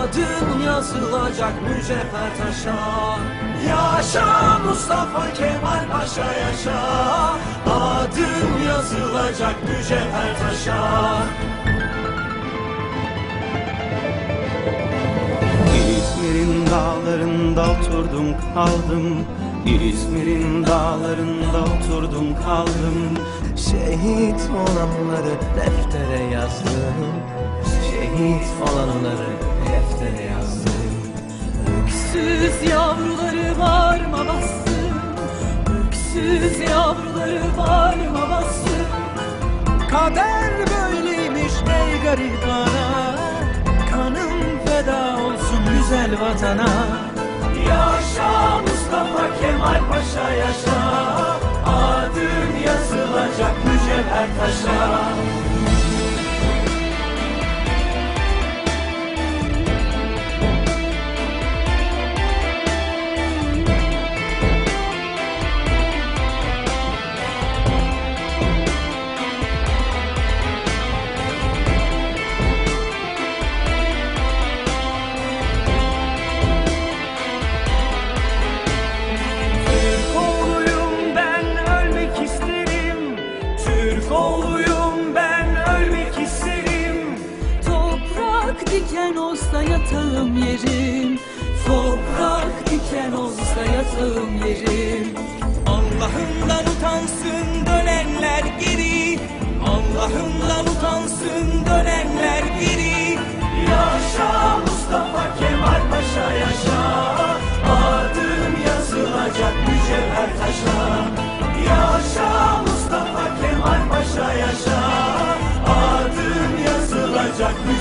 Adın yazılacak mücevher taşa. Yaşa Mustafa Kemal Paşa yaşa. Adın yazılacak mücevher taşa. İzmir'in dağlarında oturdum kaldım. İzmir'in dağlarında oturdum kaldım. Şehit olanları deftere yazdım Şehit olanları deftere yazdım. Öksüz yavruları bağrıma bastım. Öksüz yavruları bağrıma bastım. Kader böyleymiş ey garibana Kanım feda olsun güzel vatana. Yaşa Mustafa Kemal Paşa yaşa. Adın yazılacak mücevher taşa Türk oğluyum ben ölmek isterim. Toprak diken olsa yatağım yerim. Toprak diken olsa yatağım yerim. Allah'ından utansın dönenler geri. Allah'ından utansın dönenler geri. Yaşa Mustafa Kemal Paşa yaşa. Adın yazılacak mücevher taşa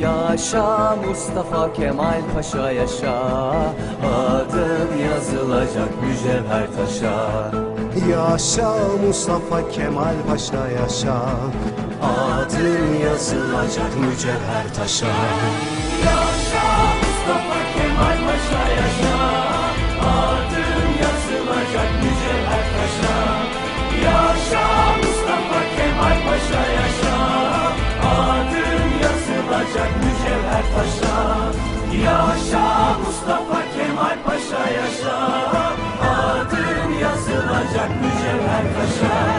Yaşa Mustafa Kemal Paşa yaşa. Adın yazılacak mücevher taşa. Yaşa Mustafa Kemal Paşa yaşa. Adın yazılacak mücevher taşa Yaşa Mustafa Kemal Paşa yaşa. Adın yazılacak mücevher taşa